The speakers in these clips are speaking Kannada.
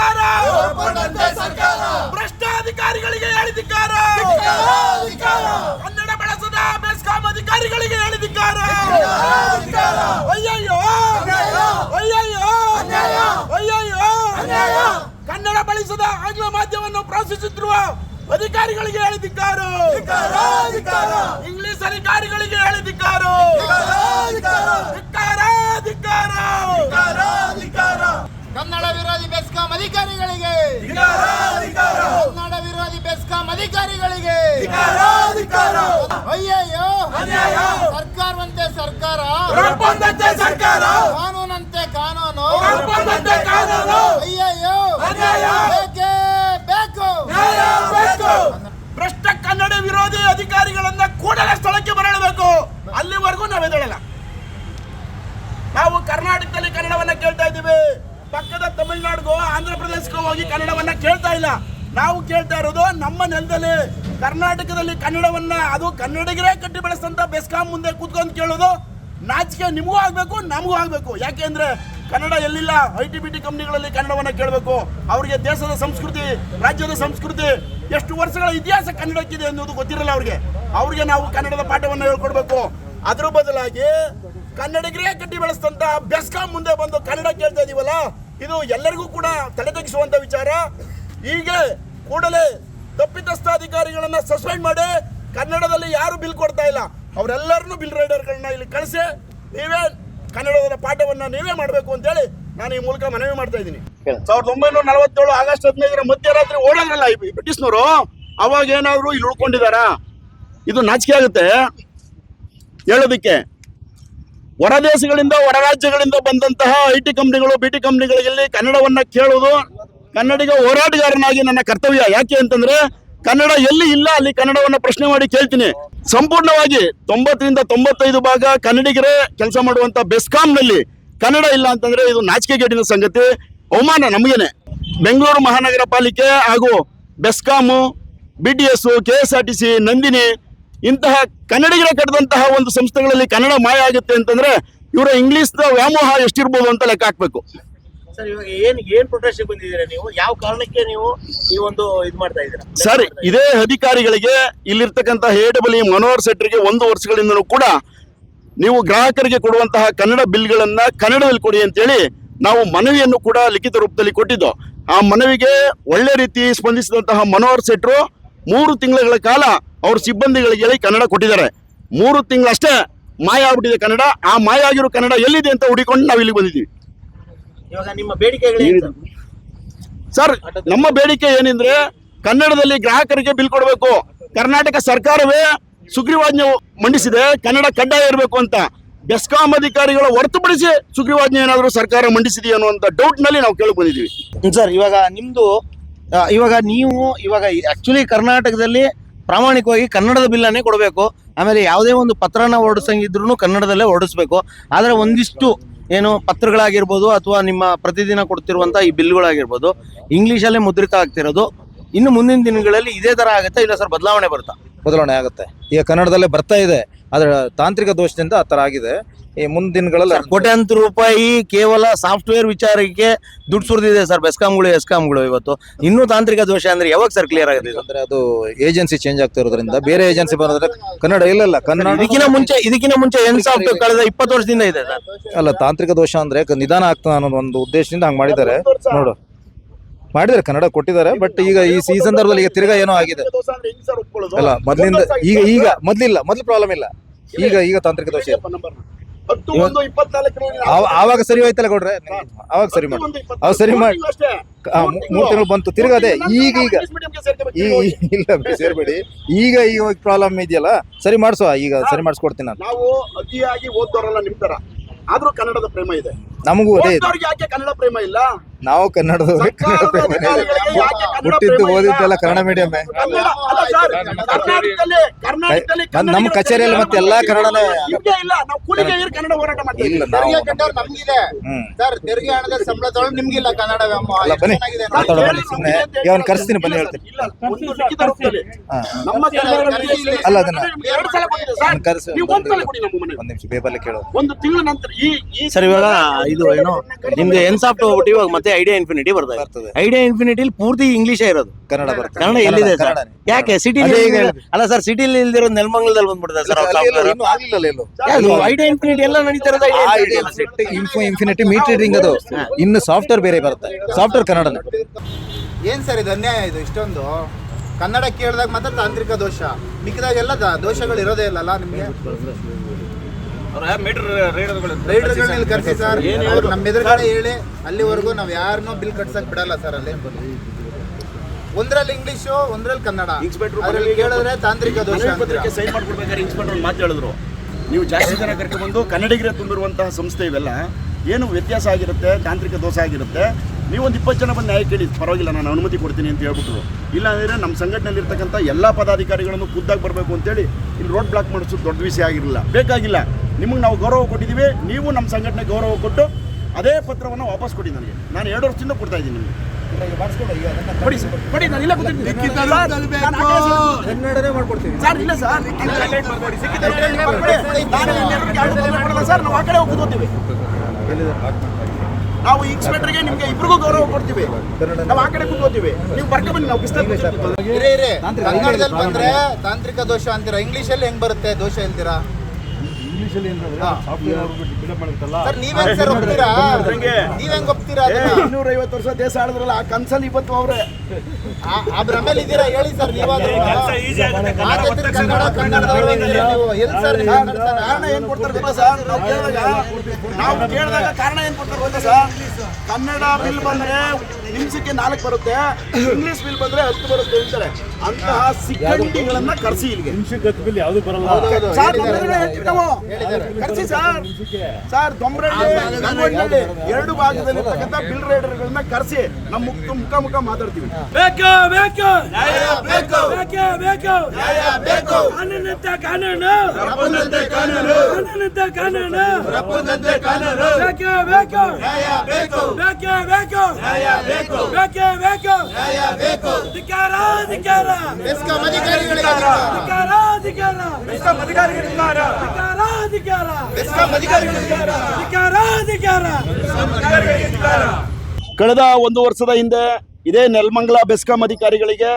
ಸರ್ಕಾರ! ಭ್ರಷ್ಟಾಧಿಕಾರಿಗಳಿಗೆ ಧಿಕ್ಕಾರ ಕನ್ನಡ ಬಳಸದ ಬೆಸ್ಕಾಂ ಅಧಿಕಾರಿಗಳಿಗೆ ಹೇಳಿದಿದ್ದಾರೆ ಧಿಕ್ಕಾರ ಅಯ್ಯಯ್ಯೋ. ಅಯ್ಯಯ್ಯೋ. ಅಯ್ಯಯ್ಯೋ. ಕನ್ನಡ ಬಳಸದ ಆಂಗ್ಲ ಮಾಧ್ಯಮವನ್ನು ಪ್ರೋತ್ಸಾಹಿಸುತ್ತಿರುವ ಅಧಿಕಾರಿಗಳಿಗೆ ಧಿಕ್ಕಾರ ಇಂಗ್ಲಿಷ್ ಅಧಿಕಾರಿಗಳಿಗೆ ಧಿಕ್ಕಾರ ಧಿಕ್ಕಾರ ಧಿಕ್ಕಾರ ಧಿಕ್ಕಾರ ಕನ್ನಡ ವಿರೋಧಿ ಬೆಸ್ಕಾಂ ಅಧಿಕಾರಿಗಳಿಗೆ. ಕನ್ನಡ ವಿರೋಧಿ ಬೆಸ್ಕಾಂ ಅಧಿಕಾರಿಗಳಿಗೆ. ಅಯ್ಯಯ್ಯೋ. ಸರ್ಕಾರವಂತೆ ಸರ್ಕಾರ. ಸರ್ಕಾರ. ಕಾನೂನಂತೆ ಕಾನೂನು. ಅಯ್ಯಯ್ಯೋ. ಬೇಕೇ ಬೇಕು. ಭ್ರಷ್ಟ ಕನ್ನಡ ವಿರೋಧಿ ಅಧಿಕಾರಿಗಳನ್ನ ಕೂಡಲೇ ಸ್ಥಳಕ್ಕೆ ಬರಳಬೇಕು ಅಲ್ಲಿವರೆಗೂ ನಾವು ಎದ್ದೇಳಲ್ಲ ನಾವು ಕರ್ನಾಟಕದಲ್ಲಿ ಕನ್ನಡವನ್ನ ಕೇಳ್ತಾ ಇದ್ದೀವಿ. ಪಕ್ಕದ ತಮಿಳುನಾಡಿಗೋ ಆಂಧ್ರ ಪ್ರದೇಶಕ್ಕೋ ಹೋಗಿ ಕನ್ನಡವನ್ನ ಕೇಳ್ತಾ ಇಲ್ಲ. ನಾವು ಕೇಳ್ತಾ ಇರೋದು ನಮ್ಮ ನೆಲದಲ್ಲಿ, ಕರ್ನಾಟಕದಲ್ಲಿ ಕನ್ನಡವನ್ನ ಅದು ಕನ್ನಡಿಗರೇ ಕಟ್ಟಿ ಬೆಳೆಸಂತ ಬೆಸ್ಕಾಂ ಮುಂದೆ ಕೂತ್ಕೊಂಡು ಕೇಳೋದು ನಾಚಿಕೆ ನಿಮಗೂ ಆಗಬೇಕು, ನಮಗೂ ಆಗ್ಬೇಕು. ಯಾಕೆಂದ್ರೆ ಕನ್ನಡ ಎಲ್ಲಿಲ್ಲ? ಐ ಟಿ ಬಿ ಟಿ ಕಂಪ್ನಿಗಳಲ್ಲಿ ಕನ್ನಡವನ್ನ ಕೇಳಬೇಕು. ಅವರಿಗೆ ದೇಶದ ಸಂಸ್ಕೃತಿ, ರಾಜ್ಯದ ಸಂಸ್ಕೃತಿ, ಎಷ್ಟು ವರ್ಷಗಳ ಇತಿಹಾಸ ಕನ್ನಡಕ್ಕಿದೆ ಅನ್ನೋದು ಗೊತ್ತಿರಲ್ಲ ಅವ್ರಿಗೆ. ಅವ್ರಿಗೆ ನಾವು ಕನ್ನಡದ ಪಾಠವನ್ನು ಹೇಳ್ಕೊಡ್ಬೇಕು. ಅದರ ಬದಲಾಗಿ ಕನ್ನಡಿಗರೇ ಕಟ್ಟಿ ಬೆಳೆಸ್ತಂತ ಬೆಸ್ಕಾಂ ಮುಂದೆ ಬಂದು ಕನ್ನಡ ಕೇಳ್ತಾ ಇದೀವಲ್ಲ ಇದು ಎಲ್ಲರಿಗೂ ಕೂಡ ತಲೆ ತಗ್ಗಿಸುವಂತ ವಿಚಾರ. ಹೀಗೆ ಕೂಡಲೇ ತಪ್ಪಿತಸ್ಥ ಅಧಿಕಾರಿಗಳನ್ನ ಸಸ್ಪೆಂಡ್ ಮಾಡಿ ಕನ್ನಡದಲ್ಲಿ ಯಾರು ಬಿಲ್ ಕೊಡ್ತಾ ಇಲ್ಲ ಅವರೆಲ್ಲರನ್ನು ಬಿಲ್ ರೈಡರ್ಗಳನ್ನ ಇಲ್ಲಿ ಕಳಿಸಿ ನೀವೇ ಕನ್ನಡದ ಪಾಠವನ್ನ ನೀವೇ ಮಾಡಬೇಕು ಅಂತೇಳಿ ನಾನು ಈ ಮೂಲಕ ಮನವಿ ಮಾಡ್ತಾ ಇದ್ದೀನಿ. ಸಾವಿರದ ಒಂಬೈನೂರ ನಲವತ್ತೇಳು ಆಗಸ್ಟ್ ಹದಿನೈದರ ಮಧ್ಯರಾತ್ರಿ ಓಡೋದ್ರಲ್ಲ ಈ ಬ್ರಿಟಿಷ್ನವರು ಅವಾಗ ಏನಾದ್ರು ಇಲ್ಲಿ ಉಳ್ಕೊಂಡಿದಾರಾ? ಇದು ನಾಚಿಕೆ ಆಗುತ್ತೆ ಹೇಳೋದಕ್ಕೆ. ಹೊರ ದೇಶಗಳಿಂದ, ಹೊರ ರಾಜ್ಯಗಳಿಂದ ಬಂದಂತಹ ಐ ಟಿ ಕಂಪ್ನಿಗಳು ಬಿ ಟಿ ಕಂಪ್ನಿಗಳಲ್ಲಿ ಕನ್ನಡವನ್ನ ಕೇಳುವುದು ಕನ್ನಡಿಗ ಹೋರಾಟಗಾರನಾಗಿ ನನ್ನ ಕರ್ತವ್ಯ. ಯಾಕೆ ಅಂತಂದ್ರೆ ಕನ್ನಡ ಎಲ್ಲಿ ಇಲ್ಲ ಅಲ್ಲಿ ಕನ್ನಡವನ್ನ ಪ್ರಶ್ನೆ ಮಾಡಿ ಕೇಳ್ತೀನಿ. ಸಂಪೂರ್ಣವಾಗಿ ತೊಂಬತ್ತರಿಂದ ತೊಂಬತ್ತೈದು ಭಾಗ ಕನ್ನಡಿಗರೇ ಕೆಲಸ ಮಾಡುವಂತ ಬೆಸ್ಕಾಂನಲ್ಲಿ ಕನ್ನಡ ಇಲ್ಲ ಅಂತಂದ್ರೆ ಇದು ನಾಚಿಕೆಗೇಡಿನ ಸಂಗತಿ. ಅವಮಾನ ನಮಗೇನೆ. ಬೆಂಗಳೂರು ಮಹಾನಗರ ಪಾಲಿಕೆ ಹಾಗೂ BESCOM B T S K S R T C Nandini ಇಂತಹ ಕನ್ನಡಿಗರ ಕಟ್ಟಿದಂತಹ ಒಂದು ಸಂಸ್ಥೆಗಳಲ್ಲಿ ಕನ್ನಡ ಮಾಯ ಆಗುತ್ತೆ ಅಂತಂದ್ರೆ ಇವರ ಇಂಗ್ಲಿಷ್ ವ್ಯಾಮೋಹ ಎಷ್ಟಿರ್ಬೋದು ಅಂತ ಲೆಕ್ಕ ಹಾಕ್ಬೇಕು. ಸರ್ ಇವಾಗ ಏನ್ ಏನ್ ಪ್ರೊಟೆಸ್ಟ್ ಬಂದಿದ್ದೀರಾ ನೀವು? ಯಾವ ಕಾರಣಕ್ಕೆ ನೀವು ಈ ಒಂದು ಇದು ಮಾಡ್ತಾ ಇದ್ದೀರಾ? ಸರ್ ಇದೇ ಅಧಿಕಾರಿಗಳಿಗೆ ಇಲ್ಲಿರ್ತಕ್ಕಂಥ ಎ ಡಬಲ್ ಇ ಮನೋಹರ್ ಶೆಟ್ಟರಿಗೆ ಒಂದು ವರ್ಷಗಳಿಂದಲೂ ಕೂಡ ನೀವು ಗ್ರಾಹಕರಿಗೆ ಕೊಡುವಂತಹ ಕನ್ನಡ ಬಿಲ್ಗಳನ್ನ ಕನ್ನಡದಲ್ಲಿ ಕೊಡಿ ಅಂತೇಳಿ ನಾವು ಮನವಿಯನ್ನು ಕೂಡ ಲಿಖಿತ ರೂಪದಲ್ಲಿ ಕೊಟ್ಟಿದ್ದು. ಆ ಮನವಿಗೆ ಒಳ್ಳೆ ರೀತಿ ಸ್ಪಂದಿಸಿದಂತಹ ಮನೋಹರ್ ಸೆಟ್ರು ಮೂರು ತಿಂಗಳ ಕಾಲ ಅವ್ರ ಸಿಬ್ಬಂದಿಗಳಿಗೆ ಹೇಳಿ ಕನ್ನಡ ಕೊಟ್ಟಿದ್ದಾರೆ. ಮೂರು ತಿಂಗಳಷ್ಟೇ ಮಾಯ ಆಗ್ಬಿಟ್ಟಿದೆ ಕನ್ನಡ. ಆ ಮಾಯ ಆಗಿರೋ ಕನ್ನಡ ಎಲ್ಲಿದೆ ಅಂತ ಹುಡಿಕೊಂಡು ನಾವು ಇಲ್ಲಿ ಬಂದಿದ್ದೀವಿ. ಇವಾಗ ನಿಮ್ಮ ಬೇಡಿಕೆಗಳು ಸರ್? ನಮ್ಮ ಬೇಡಿಕೆ ಏನಂದ್ರೆ ಕನ್ನಡದಲ್ಲಿ ಗ್ರಾಹಕರಿಗೆ ಬಿಲ್ ಕೊಡಬೇಕು. ಕರ್ನಾಟಕ ಸರ್ಕಾರವೇ ಸುಗ್ರೀವಾಜ್ಞೆ ಮಂಡಿಸಿದೆ. ಕನ್ನಡ ಕಡ್ಡಾಯ ಇರಬೇಕು ಅಂತ. ಬೆಸ್ಕಾಂ ಅಧಿಕಾರಿಗಳ ಹೊರತುಪಡಿಸಿ ಸುಗ್ರೀವಾಜ್ಞೆ ಏನಾದರೂ ಸರ್ಕಾರ ಮಂಡಿಸಿದೆಯಾ ಅನ್ನುವಂಥ ಡೌಟ್ನಲ್ಲಿ ನಾವು ಕೇಳಿ ಬಂದಿದ್ದೀವಿ. ಸರ್ ಇವಾಗ ನಿಮ್ಮದು ಇವಾಗ ನೀವು ಇವಾಗ ಆ್ಯಕ್ಚುಲಿ ಕರ್ನಾಟಕದಲ್ಲಿ ಪ್ರಾಮಾಣಿಕವಾಗಿ ಕನ್ನಡದ ಬಿಲ್ಲನ್ನೇ ಕೊಡಬೇಕು. ಆಮೇಲೆ ಯಾವುದೇ ಒಂದು ಪತ್ರನ ಹೊರಡಿಸಂಗಿದ್ರು ಕನ್ನಡದಲ್ಲೇ ಹೊರಡಿಸ್ಬೇಕು. ಆದರೆ ಒಂದಿಷ್ಟು ಏನು ಪತ್ರಗಳಾಗಿರ್ಬೋದು ಅಥವಾ ನಿಮ್ಮ ಪ್ರತಿದಿನ ಕೊಡ್ತಿರುವಂಥ ಈ ಬಿಲ್ಗಳಾಗಿರ್ಬೋದು, ಇಂಗ್ಲೀಷಲ್ಲೇ ಮುದ್ರಿತ ಆಗ್ತಿರೋದು. ಇನ್ನು ಮುಂದಿನ ದಿನಗಳಲ್ಲಿ ಇದೇ ಥರ ಆಗುತ್ತೆ, ಇಲ್ಲ ಸರ್ ಬದಲಾವಣೆ ಬರುತ್ತಾ? ಬದಲಾವಣೆ ಆಗುತ್ತೆ. ಈಗ ಕನ್ನಡದಲ್ಲೇ ಬರ್ತಾ ಇದೆ, ಆದರೆ ತಾಂತ್ರಿಕ ದೋಷದಿಂದ ಆ ಥರ ಆಗಿದೆ. ಈ ಮುಂದಿನ ದಿನಗಳಲ್ಲಿ ಕೋಟ್ಯಾಂತರ ರೂಪಾಯಿ ಕೇವಲ ಸಾಫ್ಟ್ವೇರ್ ವಿಚಾರಕ್ಕೆ ದುಡ್ಡು ಸುರಿದಿದೆ ಸರ್ ಬೆಸ್ಕಾಂಗಳು ಎಸ್ಕಾಂಗಳು ಇವತ್ತು. ಇನ್ನೂ ತಾಂತ್ರಿಕ ದೋಷ ಅಂದ್ರೆ ಯಾವಾಗ ಸರ್ ಕ್ಲಿಯರ್ ಆಗುತ್ತೆ ಇದು? ಅಂದ್ರೆ ಅದು ಏಜೆನ್ಸಿ ಚೇಂಜ್ ಆಗ್ತಾ ಇರೋದ್ರಿಂದ ಬೇರೆ ಏಜೆನ್ಸಿ ಬರೋದ್ರೆ ಕನ್ನಡ ಇಲ್ಲ ಇಲ್ಲ. ಕನ್ನಡ ಇದಕ್ಕಿಂತ ಮುಂಚೆ ಇದಕ್ಕಿಂತ ಮುಂಚೆ ಎನ್ ಸಾಫ್ಟ್ ಕಳೆದ ಇಪ್ಪತ್ತು ವರ್ಷದಿಂದ ಇದೆ ಸರ್. ಅಲ್ಲ ತಾಂತ್ರಿಕ ದೋಷ ಅಂದ್ರೆ ಕ- ನಿಧಾನ ಆಗ್ತದೆ ಅನ್ನೋ ಒಂದು ಉದ್ದೇಶದಿಂದ ಹಂಗ್ ಮಾಡಿದ್ದಾರೆ. ನೋಡು. ಮಾಡಿದ್ದಾರೆ ಕನ್ನಡ ಕೊಟ್ಟಿದ್ದಾರೆ ಬಟ್ ಈಗ ಈ ಈ ಸಂದರ್ಭದಲ್ಲಿ ಈಗ ತಿರ್ಗಾ ಏನೋ ಆಗಿದೆ. ಅಲ್ಲ ಮೊದ್ಲಿಂದ ಈಗ ಈಗ ಮೊದ್ಲಿಲ್ಲ ಮೊದ್ಲು ಪ್ರಾಬ್ಲಮ್ ಇಲ್ಲ. ಈಗ ಈಗ ತಾಂತ್ರಿಕ ದೋಷ ಇದೆ. ಹತ್ತು ಒಂದು ಇಪ್ಪತ್ನಾಲ್ಕರಲ್ಲಿ ಆವಾಗ ಸರಿ ಹೋಯ್ತಲ್ಲ ಕೊಡ್ರೆ ಅವಾಗ ಸರಿ ಮಾಡಿ. ಅವಾಗ ಸರಿ ಮಾಡಿ. ಮೂರ್ ತಿಂಗಳು ಬಂತು. ತಿರ್ಗ ಅದೇ ಈಗ ಈಗ ಈ ಈ- ಇಲ್ಲ ಸೇರ್ಬೇಡಿ. ಈಗ ಈಗ ಪ್ರಾಬ್ಲಮ್ ಇದೆಯಲ್ಲ? ಸರಿ ಮಾಡಿಸುವ ಈಗ ಸರಿ ಮಾಡಿಸ್ಕೊಡ್ತೀನಿ ನಾನು. ನಾವು ಅತಿಯಾಗಿ ಓದ್ದವರಲ್ಲ ನಿಮ್ ತರ. ಆದ್ರೂ ಕನ್ನಡದ ಪ್ರೇಮ ಇದೆ. ನಮಗೂ ಅದೇ ಇದೆ. ಓದ್ದವ್ರಿಗೆ ಯಾಕೆ ಕನ್ನಡ ಪ್ರೇಮ ಇಲ್ಲ? ನಾವು ಕನ್ನಡದವ್ರಿಗೆ ಕನ್ನಡ ಕನ್ನಡ ಹುಟ್ಟಿದ್ದು ಓದಿದ್ದೆಲ್ಲ ಕನ್ನಡ ಮೀಡಿಯಂ ಕನ್ನಡ ಅಲ್ಲ ಸರ್, ಕರ್ನಾಟಕದಲ್ಲಿ ಕರ್ನಾಟಕದಲ್ಲಿ ನಮ್- ನಮ್ಮ ಕಚೇರಿಯಲ್ಲಿ ಮತ್ತೆ ಎಲ್ಲಾ ಕನ್ನಡನ ನಿಮ್ಗೆ ಇಲ್ಲ ನಾವು ಕೂಲಿಗೆ ಏರ್ ಕನ್ನಡ ಹೋರಾಟ ಮಾಡ್ತೀವಿ? ಇಲ್ಲ ನಾವು ತೆರಿಗೆ ಕಟ್ಟೋರು ನಮ್ಗಿದೆ. ಹ್ಮ್. ಸರ್ ತೆರಿಗೆ ಹಣದ ಸಂಬಳ ತಗೊಂಡು ನಿಮ್ಗಿಲ್ಲ ಕನ್ನಡ ವ್ಯಾಮೋಹ. ಅಲ್ಲ ಬನ್ನಿ. ಚೆನ್ನಾಗಿದೆ ನೋಡಿ. ಮಾತಾಡೋ ಬನ್ನಿ ಸುಮ್ಮನೆ ಈಗ ಅವ್ನು ಕರೆಸ್ತೀನಿ ಬನ್ನಿ ಹೇಳ್ತೀನಿ. ಇಲ್ಲ ಒಂದು ಲಿಖಿತ ರೂಪದಲ್ಲಿ. ಹಾ. ನಮ್ಮ ಕನ್ನಡ ಅಲ್ಲ, ಅದನ್ನ- ಎರಡು ಸಲ ಕೊಟ್ಟಿದೆ ಸರ್. ಅವ್ನು ನೀವು ಒಂದು ಸಲ ಕೊಡಿ ನಮ್ಮ ಮನೆಗೆ ಒಂದ್ ನಿಮಿಷ ಬೇಬಲ್ಲಿ ಕೇಳೋ ಒಂದು ತಿಂಗಳ ನಂತರ ಈ ಈ ಸರ್ ಇವಾಗ ಇದು ಏನು ನಿಮ್ದು ಎನ್ಸಾಫ್ಟ್ ಹೋಗ್ಬಿಟ್ಟು ಇವಾಗ ಮತ್ತೆ ಐಡಿಯಾ ಇನ್ಫಿನಿಟಿ ಬರ್ತದೆ. ಬರ್ತದೆ. ಐಡಿಯಾ ಇನ್ಫಿನಿಟಿಲಿ ಪೂರ್ತಿ ಇಂಗ್ಲಿಷೇ ಇರೋದು. ಕನ್ನಡ ಬರ್ತದೆ. ಕನ್ನಡ ಎಲ್ಲಿದೆ ಸರ್. ಕನ್ನಡನೇ. ಯಾಕೆ? ಸಿಟಿ ಅದೇ ಈಗ ಅಲ್ಲ ಸರ್ ಸಿಟಿಲಿ ಇಲ್ದಿರೋ ನೆಲಮಂಗಲದಲ್ಲಿ ಬಂದ್ಬಿಡ್ತಾರೆ ಸರ್ ಅಲ್ಲಿ ಎಲ್ಲೋ ಇನ್ನೂ ಆಗ್ಲಿಲ್ಲ ಎಲ್ಲೋ. ಯಾವುದು ಐಡಿಯಾ ಇನ್ಫಿನಿಟಿ ಎಲ್ಲ ನಡೀತಾ ಇರೋದು ಆ idea info infinity meter reading ಅದು. ಇನ್ನು ಸಾಫ್ಟ್ವೇರ್ ಬೇರೆ ಬರುತ್ತೆ. ಸಾಫ್ಟ್ವೇರ್ ಕನ್ನಡ ಏನ್ ಸರ್ ಇದು ಅನ್ಯಾಯ ಇದು ಇಷ್ಟೊಂದು? ಕನ್ನಡ ಕೇಳಿದಾಗ ಮಾತ್ರ ತಾಂತ್ರಿಕ ದೋಷ. ಮಿಕ್ಕಿದಾಗೆಲ್ಲ ದೋಷಗಳು ಇರೋದೇ ಇಲ್ಲಲ್ಲ ನಿಮ್ಗೆ? ರೈಡರ್ಗಳನ್ನ ಕರ್ಸಿ ಸರ್ ಅವ್ರು ನಮ್ಮ ಎದುರುಗಡೆ ಹೇಳಿ ಅಲ್ಲಿವರೆಗೂ ನಾವು ಯಾರನ್ನೂ ಬಿಲ್ ಕಟ್ಸಕ್ ಬಿಡಲ್ಲ ಸರ್ ಅಲ್ಲಿ. ಒಂದ್ರಲ್ಲಿ ಇಂಗ್ಲಿಷು ಒಂದ್ರಲ್ಲಿ ಕನ್ನಡ. ಅದ್ರಲ್ಲಿ ಕೇಳಿದ್ರೆ ತಾಂತ್ರಿಕ ದೋಷ ಅಂತೀರಾ. ಸೈನ್ ಮಾಡ್ಕೊಡ್ಬೇಕಾದ್ರೆ ಇನ್ಸ್ಪೆಕ್ಟರ್ ಒಂದು ಮಾತು ಹೇಳಿದ್ರು. ನೀವು ಜಾಸ್ತಿ ಜನ ಕರ್ಕೊಂಡ್ಬಂದು ಕನ್ನಡಿಗರೇ ತುಂಬಿರುವಂತಹ ಸಂಸ್ಥೆ ಇವೆಲ್ಲ ಏನು ವ್ಯತ್ಯಾಸ ಆಗಿರುತ್ತೆ? ತಾಂತ್ರಿಕ ದೋಷ ಆಗಿರುತ್ತೆ? ನೀವು ಒಂದು ಇಪ್ಪತ್ತು ಜನ ಬಂದು ನ್ಯಾಯ ಕೇಳಿ ಪರವಾಗಿಲ್ಲ ನಾನು ಅನುಮತಿ ಕೊಡ್ತೀನಿ ಅಂತ ಹೇಳ್ಬಿಟ್ಟು ಇಲ್ಲ ಅಂದರೆ ನಮ್ಮ ಸಂಘಟನೆಯಲ್ಲಿ ಇರ್ತಕ್ಕಂಥ ಎಲ್ಲ ಪದಾಧಿಕಾರಿಗಳನ್ನು ಖುದ್ದಾಗಿ ಬರಬೇಕು ಅಂತೇಳಿ ಇಲ್ಲಿ ರೋಡ್ ಬ್ಲಾಕ್ ಮಾಡಿಸೋದು ದೊಡ್ಡ ವಿಷಯ ಆಗಿರಲಿಲ್ಲ. ಬೇಕಾಗಿಲ್ಲ. ನಿಮಗೆ ನಾವು ಗೌರವ ಕೊಟ್ಟಿದ್ದೀವಿ ನೀವು ನಮ್ಮ ಸಂಘಟನೆ ಗೌರವ ಕೊಟ್ಟು ಅದೇ ಪತ್ರವನ್ನು ವಾಪಸ್ ಕೊಡಿ ನನಗೆ. ನಾನು ಎರಡು ವರ್ಷದಿಂದ ಕೊಡ್ತಾ ಇದ್ದೀನಿ ನಿಮಗೆ. ಕೊಡಿ ಸರ್. ಕೊಡಿ ನಾನು ಇಲ್ಲ ಕೂತಿದ್ದೀನಿ. ಸರ್, ಕನ್ನಡನೇ ಇಲ್ಲ ಸರ್. ನಾವು ಆ ಕಡೆ ಹೋಗಿ ಕೂತೀವಿ ನಾವು ಇನ್ಸ್ಪೆಕ್ಟರ್ಗೆ ನಿಮ್ಗೆ ಇಬ್ರಿಗೂ ಗೌರವ ಕೊಡ್ತೀವಿ. ನಾವು ಆ ಕಡೆ ಕೂತ್ಕೋತೀವಿ ನೀವು ಬರ್ಕ ಬನ್ನಿ ನಾವು ಬಿಸ್ತಾರ ಇರೇ ಇರೇ. ಕನ್ನಡದಲ್ಲಿ ಬಂದ್ರೆ ತಾಂತ್ರಿಕ ದೋಷ ಅಂತೀರಾ? ಇಂಗ್ಲಿಷ್ ಅಲ್ಲಿ ಹೆಂಗ್ ಬರುತ್ತೆ ದೋಷ ಹೇಳ್ತೀರಾ? ಸರ್ ನೀವೇನ್ ಸರ್ ಒಪ್ತೀರಾ? ಅದ್ರಂಗೆ. ನೀವ್ ಹೆಂಗ್ ಒಪ್ತೀರಾ ಅದನ್ನ? ಇನ್ನೂರ ಐವತ್ತು ವರ್ಷ ದೇಶ ಆಳಿದ್ರಲ್ಲ ಆ ಕನ್ಸಲ್ಲಿ ಇವತ್ತು ಅವ್ರೆ. ಆ- ಭ್ರಮೆಲ್ ಇದ್ದೀರಾ? ಹೇಳಿ ಸರ್ ನೀವಾದ್ರೂ. ಮಾತಾಡ್ತೀರಿ ಕನ್ನಡ ಕನ್ನಡದವ್ರು ಅಂತೀರಾ ನೀವು? ಎಲ್ಲಿ ಸರ್? ಕಾರಣ ಏನ್ ಕೊಡ್ತಾರೆ ಗೊತ್ತಾ ಸರ್? ನಾವು ಕೇಳಿದಾಗ ನಾವು ಕೇಳಿದಾಗ ಕಾರಣ ಏನ್ ಕೊಡ್ತಾರೆ ಗೊತ್ತಾ ಸರ್? ಕನ್ನಡ ಬಿಲ್ ಬಂದ್ರೆ ನಿಮಿಷಕ್ಕೆ ನಾಲ್ಕು ಬರುತ್ತೆ. ಇಂಗ್ಲಿಷ್ ಬಿಲ್ ಬಂದ್ರೆ ಹತ್ತು ಬರುತ್ತೆ ಅಂತಾರೆ. ಅಂತಹ ಸಿಕ್ಕಂಡಿಗಳನ್ನ ಕರ್ಸಿ ಇಲ್ಲಿಗೆ. ಬರಲ್ಲ. ಸರ್ ಬಿಲ್ ನಮ್ಮನೆಲ್ಲ ಹೇಳ್ತೀವಿ ನಾವು. ಕರ್ಸಿ ಸರ್. ಸರ್ ದೊಂಬರಳ್ಳಿ ಎರಡು ಭಾಗದಲ್ಲಿ ಇರ್ತಕ್ಕಂಥ ಬಿಲ್ ರೈಡರ್ಗಳನ್ನ ಕರ್ಸಿ ನಮ್ಮ ಮುಖ ಮುಖ ಮುಖ ಮಾತಾಡ್ತೀವಿ. ಬೇಕು ಬೇಕು. ನ್ಯಾಯ ಬೇಕು. ಬೇಕೇ ಬೇಕು. ಬೇಕು. ಕಾನೂನಂತೆ ಕಾನೂನು. ರಪ್ಪಂದಂತೆ ಕಾನೂನು. ಕಾನೂನಂತೆ ಕಾನೂನು. ರಪ್ಪಂದಂತೆ ಕಾನೂನು. ಬೇಕು ಬೇಕು. ಬೇಕು. ಬೇಕು ಬೇಕು. ಬೇಕು ಬೇಕು. ಬೇಕೇ. ಬೇಕು? ನ್ಯಾಯ ಬೇಕು. ಅಧಿಕಾರ ಅಧಿಕಾರ. ಬೆಸ್ಕಾಂ ಅಧಿಕಾರಿಗಳಿಗೆ ಅಧಿಕಾರ. ಅಧಿಕಾರ ಮೆಸ್ಕಾಂ ಅಧಿಕಾರಿಗಳಿಗೆ ಅಧಿಕಾರ. ಅಧಿಕಾರ ಬೆಸ್ಕಾಂ ಅಧಿಕಾರಿಗಳಿಗೆ ಧಿಕ್ಕಾರ ಅಧಿಕಾರ. ಕಳೆದ ಒಂದು ವರ್ಷದ ಹಿಂದೆ ಇದೇ ನೆಲಮಂಗಲ ಬೆಸ್ಕಾಂ ಅಧಿಕಾರಿಗಳಿಗೆ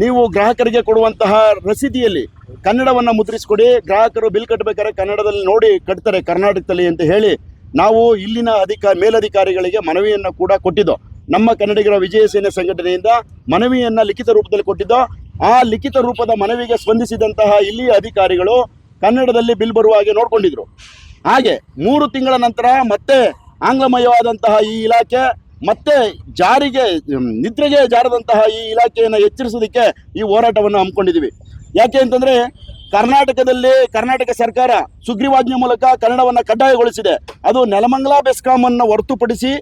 ನೀವು ಗ್ರಾಹಕರಿಗೆ ಕೊಡುವಂತಹ ರಸೀದಿಯಲ್ಲಿ ಕನ್ನಡವನ್ನು ಮುದ್ರಿಸಿಕೊಡಿ. ಗ್ರಾಹಕರು ಬಿಲ್ ಕಟ್ಟಬೇಕಾದ್ರೆ ಕನ್ನಡದಲ್ಲಿ ನೋಡಿ ಕಟ್ತಾರೆ ಕರ್ನಾಟಕದಲ್ಲಿ ಅಂತ ಹೇಳಿ ನಾವು ಇಲ್ಲಿನ ಅಧಿಕ ಮೇಲಧಿಕಾರಿಗಳಿಗೆ ಮನವಿಯನ್ನು ಕೂಡ ಕೊಟ್ಟಿದ್ದೋ. ನಮ್ಮ ಕನ್ನಡಿಗರ ವಿಜಯ ಸೇನೆ ಸಂಘಟನೆಯಿಂದ ಮನವಿಯನ್ನು ಲಿಖಿತ ರೂಪದಲ್ಲಿ ಕೊಟ್ಟಿದ್ದೋ. ಆ ಲಿಖಿತ ರೂಪದ ಮನವಿಗೆ ಸ್ಪಂದಿಸಿದಂತಹ ಇಲ್ಲಿಯ ಅಧಿಕಾರಿಗಳು ಕನ್ನಡದಲ್ಲಿ ಬಿಲ್ ಬರುವ ಹಾಗೆ ನೋಡ್ಕೊಂಡಿದ್ರು. ಹಾಗೆ ಮೂರು ತಿಂಗಳ ನಂತರ ಮತ್ತೆ ಆಂಗ್ಲಮಯವಾದಂತಹ ಈ ಇಲಾಖೆ ಮತ್ತೆ ಜಾರಿಗೆ ನಿದ್ರೆಗೆ ಜಾರದಂತಹ ಈ ಇಲಾಖೆಯನ್ನು ಎಚ್ಚರಿಸೋದಕ್ಕೆ ಈ ಹೋರಾಟವನ್ನು ಹಮ್ಮಿಕೊಂಡಿದ್ದೀವಿ. ಯಾಕೆ ಅಂತಂದ್ರೆ ಕರ್ನಾಟಕದಲ್ಲಿ ಕರ್ನಾಟಕ ಸರ್ಕಾರ ಸುಗ್ರೀವಾಜ್ಞೆ ಮೂಲಕ ಕನ್ನಡವನ್ನು ಕಡ್ಡಾಯಗೊಳಿಸಿದೆ. ಅದು ನೆಲಮಂಗಲ ಬೆಸ್ಕಾಮನ್ನು ಹೊರತುಪಡಿಸಿ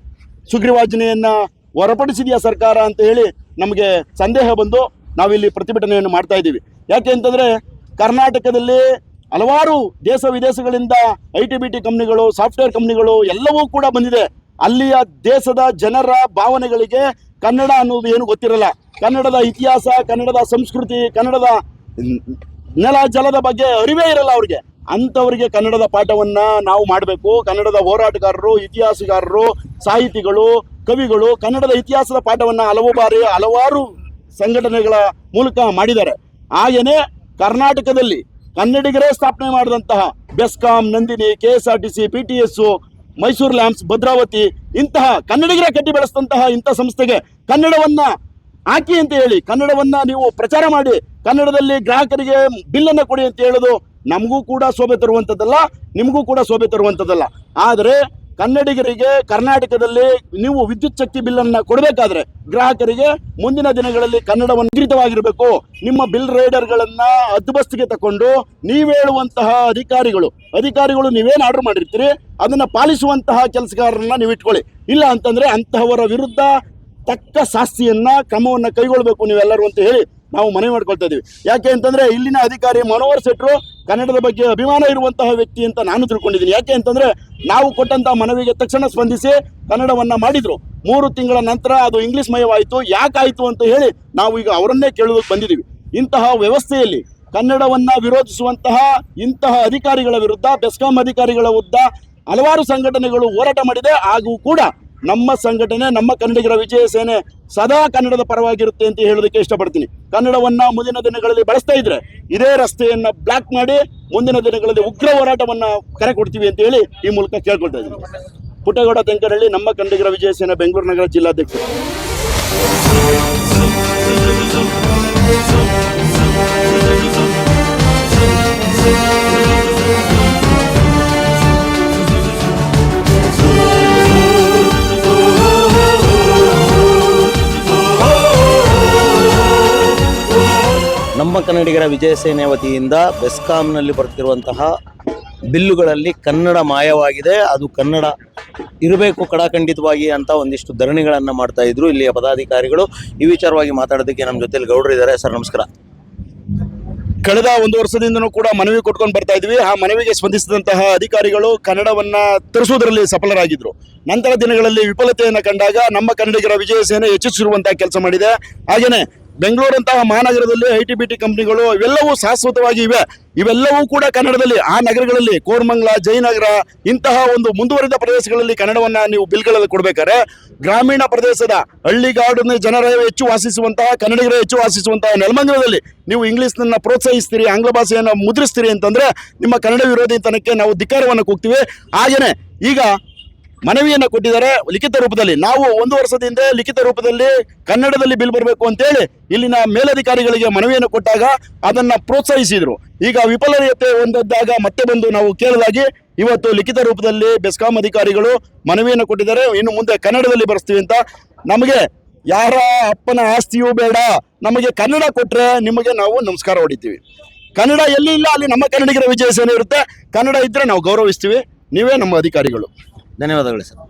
ಸುಗ್ರೀವಾಜ್ಞೆಯನ್ನ ಹೊರಪಡಿಸಿದೆಯಾ ಸರ್ಕಾರ ಅಂತ ಹೇಳಿ ನಮಗೆ ಸಂದೇಹ ಬಂದು ನಾವಿಲ್ಲಿ ಪ್ರತಿಭಟನೆಯನ್ನು ಮಾಡ್ತಾ ಇದ್ದೀವಿ. ಯಾಕೆ ಅಂತಂದರೆ ಕರ್ನಾಟಕದಲ್ಲಿ ಹಲವಾರು ದೇಶ ವಿದೇಶಗಳಿಂದ ಐ ಟಿ ಬಿ ಟಿ ಕಂಪ್ನಿಗಳು, ಸಾಫ್ಟ್ವೇರ್ ಕಂಪ್ನಿಗಳು ಎಲ್ಲವೂ ಕೂಡ ಬಂದಿದೆ. ಅಲ್ಲಿಯ ದೇಶದ ಜನರ ಭಾವನೆಗಳಿಗೆ ಕನ್ನಡ ಅನ್ನೋದು ಏನು ಗೊತ್ತಿರಲ್ಲ. ಕನ್ನಡದ ಇತಿಹಾಸ, ಕನ್ನಡದ ಸಂಸ್ಕೃತಿ, ಕನ್ನಡದ ನೆಲ ಜಲದ ಬಗ್ಗೆ ಅರಿವೇ ಇರಲ್ಲ ಅವ್ರಿಗೆ. ಅಂಥವರಿಗೆ ಕನ್ನಡದ ಪಾಠವನ್ನು ನಾವು ಮಾಡಬೇಕು. ಕನ್ನಡದ ಹೋರಾಟಗಾರರು, ಇತಿಹಾಸಗಾರರು, ಸಾಹಿತಿಗಳು ಕವಿಗಳು ಕನ್ನಡದ ಇತಿಹಾಸದ ಪಾಠವನ್ನು ಹಲವು ಬಾರಿ ಹಲವಾರು ಸಂಘಟನೆಗಳ ಮೂಲಕ ಮಾಡಿದ್ದಾರೆ. ಹಾಗೆಯೇ ಕರ್ನಾಟಕದಲ್ಲಿ ಕನ್ನಡಿಗರೇ ಸ್ಥಾಪನೆ ಮಾಡಿದಂತಹ BESCOM, Nandini K S R T C P T S Mysuru lamps, Bhadravati ಇಂತಹ ಕನ್ನಡಿಗರೇ ಕಟ್ಟಿ ಬೆಳೆಸಿದಂತಹ ಇಂಥ ಸಂಸ್ಥೆಗೆ ಕನ್ನಡವನ್ನ ಹಾಕಿ ಅಂತ ಹೇಳಿ, ಕನ್ನಡವನ್ನ ನೀವು ಪ್ರಚಾರ ಮಾಡಿ, ಕನ್ನಡದಲ್ಲಿ ಗ್ರಾಹಕರಿಗೆ ಬಿಲ್ಲನ್ನು ಕೊಡಿ ಅಂತ ಹೇಳೋದು ನಮಗೂ ಕೂಡ ಶೋಭೆ ತರುವಂಥದ್ದಲ್ಲ, ನಿಮಗೂ ಕೂಡ ಶೋಭೆ ತರುವಂಥದ್ದಲ್ಲ. ಆದರೆ ಕನ್ನಡಿಗರಿಗೆ ಕರ್ನಾಟಕದಲ್ಲಿ ನೀವು ವಿದ್ಯುತ್ ಶಕ್ತಿ ಬಿಲ್ ಅನ್ನ ಕೊಡಬೇಕಾದ್ರೆ ಗ್ರಾಹಕರಿಗೆ ಮುಂದಿನ ದಿನಗಳಲ್ಲಿ ಕನ್ನಡವನ್ನು ಮುದ್ರಿತವಾಗಿರಬೇಕು ನಿಮ್ಮ ಬಿಲ್ ರೈಡರ್ಗಳನ್ನು ಹದ್ದುಬಸ್ತಿಗೆ ತಕೊಂಡು ನೀವು ಹೇಳುವಂತಹ ಅಧಿಕಾರಿಗಳು ಅಧಿಕಾರಿಗಳು ನೀವೇನು ಆರ್ಡರ್ ಮಾಡಿರ್ತೀರಿ, ಅದನ್ನ ಪಾಲಿಸುವಂತಹ ಕೆಲಸಗಾರರನ್ನ ನೀವು ಇಟ್ಕೊಳ್ಳಿ. ಇಲ್ಲ ಅಂತಂದ್ರೆ ಅಂತಹವರ ವಿರುದ್ಧ ತಕ್ಕ ಶಾಸ್ತಿಯನ್ನ ಕ್ರಮವನ್ನ ಕೈಗೊಳ್ಳಬೇಕು ನೀವೆಲ್ಲರೂ ಅಂತ ಹೇಳಿ ನಾವು ಮನವಿ ಮಾಡ್ಕೊಳ್ತಾ ಇದೀವಿ. ಯಾಕೆ ಅಂತಂದ್ರೆ ಇಲ್ಲಿನ ಅಧಿಕಾರಿ ಮನೋಹರ್ ಶೆಟ್ರು ಕನ್ನಡದ ಬಗ್ಗೆ ಅಭಿಮಾನ ಇರುವಂತಹ ವ್ಯಕ್ತಿ ಅಂತ ನಾನು ತಿಳ್ಕೊಂಡಿದ್ದೀನಿ. ಯಾಕೆ ಅಂತಂದ್ರೆ ನಾವು ಕೊಟ್ಟಂಥ ಮನವಿಗೆ ತಕ್ಷಣ ಸ್ಪಂದಿಸಿ ಕನ್ನಡವನ್ನ ಮಾಡಿದ್ರು. ಮೂರು ತಿಂಗಳ ನಂತರ ಅದು ಇಂಗ್ಲಿಷ್ ಮಯವಾಯಿತು ಯಾಕಾಯಿತು ಅಂತ ಹೇಳಿ ನಾವು ಈಗ ಅವರನ್ನೇ ಕೇಳೋದಕ್ಕೆ ಬಂದಿದ್ದೀವಿ. ಇಂತಹ ವ್ಯವಸ್ಥೆಯಲ್ಲಿ ಕನ್ನಡವನ್ನ ವಿರೋಧಿಸುವಂತಹ ಇಂತಹ ಅಧಿಕಾರಿಗಳ ವಿರುದ್ಧ, ಬೆಸ್ಕಾಂ ಅಧಿಕಾರಿಗಳ ವಿರುದ್ಧ ಹಲವಾರು ಸಂಘಟನೆಗಳು ಹೋರಾಟ ಮಾಡಿದೆ. ಹಾಗೂ ಕೂಡ ನಮ್ಮ ಸಂಘಟನೆ, ನಮ್ಮ ಕನ್ನಡಿಗರ ವಿಜಯ ಸೇನೆ ಸದಾ ಕನ್ನಡದ ಪರವಾಗಿರುತ್ತೆ ಅಂತ ಹೇಳೋದಕ್ಕೆ ಇಷ್ಟಪಡ್ತೀನಿ. ಕನ್ನಡವನ್ನ ಮುಂದಿನ ದಿನಗಳಲ್ಲಿ ಬಳಸ್ತಾ ಇದ್ರೆ ಇದೇ ರಸ್ತೆಯನ್ನ ಬ್ಲಾಕ್ ಮಾಡಿ ಮುಂದಿನ ದಿನಗಳಲ್ಲಿ ಉಗ್ರ ಹೋರಾಟವನ್ನ ಕರೆ ಕೊಡ್ತೀವಿ ಅಂತ ಹೇಳಿ ಈ ಮೂಲಕ ಕೇಳ್ಕೊಳ್ತಾ ಇದ್ದೀನಿ. ಪುಟ್ಟಗೌಡ ತೆಂಕರಳ್ಳಿ ನಮ್ಮ ಕನ್ನಡಿಗರ ವಿಜಯ ಸೇನೆ, ಬೆಂಗಳೂರು ನಗರ ಜಿಲ್ಲಾಧ್ಯಕ್ಷರು. ಕನ್ನಡಿಗರ ವಿಜಯ ಸೇನೆ ವತಿಯಿಂದ ಬೆಸ್ಕಾಂನಲ್ಲಿ ಬರ್ತಿರುವಂತಹ ಬಿಲ್ಲುಗಳಲ್ಲಿ ಕನ್ನಡ ಮಾಯವಾಗಿದೆ. ಅದು ಕನ್ನಡ ಇರಬೇಕು ಕಡಾಖಂಡಿತವಾಗಿ ಅಂತ ಒಂದಿಷ್ಟು ಧರಣಿಗಳನ್ನು ಮಾಡ್ತಾ ಇದ್ರು ಇಲ್ಲಿಯ ಪದಾಧಿಕಾರಿಗಳು. ಈ ವಿಚಾರವಾಗಿ ಮಾತಾಡೋದಕ್ಕೆ ನಮ್ಮ ಜೊತೆಯಲ್ಲಿ ಗೌಡರು ಇದ್ದಾರೆ. ಸರ್, ನಮಸ್ಕಾರ. ಕಳೆದ ಒಂದು ವರ್ಷದಿಂದನೂ ಕೂಡ ಮನವಿ ಕೊಟ್ಕೊಂಡು ಬರ್ತಾ ಇದ್ವಿ. ಆ ಮನವಿಗೆ ಸ್ಪಂದಿಸಿದಂತಹ ಅಧಿಕಾರಿಗಳು ಕನ್ನಡವನ್ನ ತರಿಸುವುದರಲ್ಲಿ ಸಫಲರಾಗಿದ್ರು. ನಂತರ ದಿನಗಳಲ್ಲಿ ವಿಫಲತೆಯನ್ನು ಕಂಡಾಗ ನಮ್ಮ ಕನ್ನಡಿಗರ ವಿಜಯ ಸೇನೆ ಹೆಚ್ಚಿಸಿರುವಂತಹ ಕೆಲಸ ಮಾಡಿದೆ. ಹಾಗೇನೆ ಬೆಂಗಳೂರಂತಹ ಮಹಾನಗರದಲ್ಲಿ ಐ ಟಿ, ಬಿ, ಟಿ ಕಂಪ್ನಿಗಳು ಇವೆಲ್ಲವೂ ಶಾಶ್ವತವಾಗಿ ಇವೆ. ಇವೆಲ್ಲವೂ ಕೂಡ ಕನ್ನಡದಲ್ಲಿ, ಆ ನಗರಗಳಲ್ಲಿ, ಕೋರ್ಮಂಗ್ಲ, ಜಯನಗರ, ಇಂತಹ ಒಂದು ಮುಂದುವರಿದ ಪ್ರದೇಶಗಳಲ್ಲಿ ಕನ್ನಡವನ್ನ ನೀವು ಬಿಲ್ಗಳಲ್ಲಿ ಕೊಡ್ಬೇಕಾದ್ರೆ ಗ್ರಾಮೀಣ ಪ್ರದೇಶದ ಹಳ್ಳಿಗಾಡಿನ ಜನರ ಹೆಚ್ಚು ವಾಸಿಸುವಂತಹ, ಕನ್ನಡಿಗರೇ ಹೆಚ್ಚು ವಾಸಿಸುವಂತಹ ನೆಲಮಂಗಲದಲ್ಲಿ ನೀವು ಇಂಗ್ಲಿಷ್ನ ಪ್ರೋತ್ಸಾಹಿಸ್ತೀರಿ, ಆಂಗ್ಲ ಭಾಷೆಯನ್ನು ಮುದ್ರಿಸ್ತೀರಿ ಅಂತಂದ್ರೆ ನಿಮ್ಮ ಕನ್ನಡ ವಿರೋಧಿತನಕ್ಕೆ ನಾವು ಧಿಕ್ಕಾರವನ್ನು ಕೂಗ್ತೀವಿ. ಹಾಗೆಯೇ ಈಗ ಮನವಿಯನ್ನು ಕೊಟ್ಟಿದ್ದಾರೆ ಲಿಖಿತ ರೂಪದಲ್ಲಿ. ನಾವು ಒಂದು ವರ್ಷದಿಂದ ಲಿಖಿತ ರೂಪದಲ್ಲಿ ಕನ್ನಡದಲ್ಲಿ ಬಿಲ್ ಬರಬೇಕು ಅಂತೇಳಿ ಇಲ್ಲಿನ ಮೇಲಧಿಕಾರಿಗಳಿಗೆ ಮನವಿಯನ್ನು ಕೊಟ್ಟಾಗ ಅದನ್ನ ಪ್ರೋತ್ಸಾಹಿಸಿದರು. ಈಗ ವಿಫಲತೆ ಹೊಂದಿದ್ದಾಗ ಮತ್ತೆ ಬಂದು ನಾವು ಕೇಳಲಾಗಿ ಇವತ್ತು ಲಿಖಿತ ರೂಪದಲ್ಲಿ ಬೆಸ್ಕಾಂ ಅಧಿಕಾರಿಗಳು ಮನವಿಯನ್ನು ಕೊಟ್ಟಿದ್ದಾರೆ. ಇನ್ನು ಮುಂದೆ ಕನ್ನಡದಲ್ಲಿ ಬರೆಸ್ತೀವಿ ಅಂತ. ನಮಗೆ ಯಾರ ಅಪ್ಪನ ಆಸ್ತಿಯೂ ಬೇಡ. ನಮಗೆ ಕನ್ನಡ ಕೊಟ್ರೆ ನಿಮಗೆ ನಾವು ನಮಸ್ಕಾರ ಹೊಡಿತೀವಿ. ಕನ್ನಡ ಎಲ್ಲಿ ಇಲ್ಲ ಅಲ್ಲಿ ನಮ್ಮ ಕನ್ನಡಿಗರ ವಿಜಯ ಸೇನೆ ಇರುತ್ತೆ. ಕನ್ನಡ ಇದ್ರೆ ನಾವು ಗೌರವಿಸ್ತೀವಿ. ನೀವೇ ನಮ್ಮ ಅಧಿಕಾರಿಗಳು. ಧನ್ಯವಾದಗಳು ಸರ್.